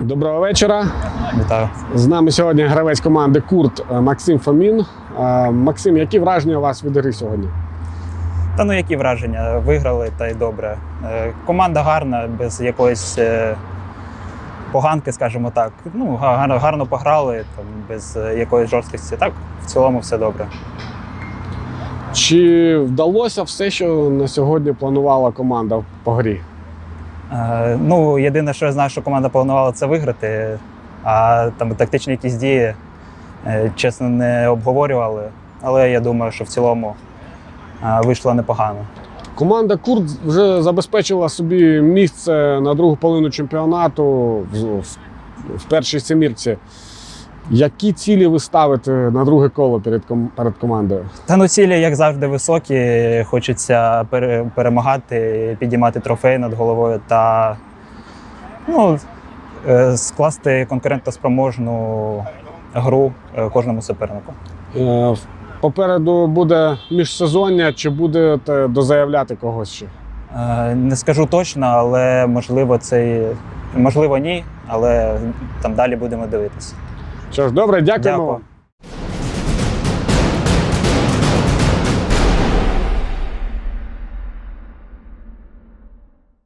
Доброго вечора. Вітаю. З нами сьогодні гравець команди Курт е, Максим Фомін. Е, Максим, які враження у вас від гри сьогодні? Та ну які враження? Виграли та й добре. Е, Команда гарна, без якоїсь поганки, скажімо так. Ну, гарно, гарно пограли, там, без якоїсь жорсткості. Так, в цілому все добре. Чи вдалося все, що на сьогодні планувала команда по грі? Е, Ну, єдине, що я знаю, що команда планувала це виграти, а там тактичні якісь дії, е, чесно, не обговорювали. Але я думаю, що в цілому е, вийшло непогано. Команда Курт вже забезпечила собі місце на другу половину чемпіонату в першій семірці. Які цілі ви ставите на друге коло перед, ком- перед командою? Та ну цілі, як завжди, високі. Хочеться пере- перемагати, підіймати трофей над головою та ну, е, скласти конкурентоспроможну гру е, кожному супернику. Е, Попереду буде міжсезоння, чи будете дозаявляти когось ще? Не скажу точно, але можливо, це можливо ні, але там далі будемо дивитися. Що ж, добре, дякуємо. Дякую.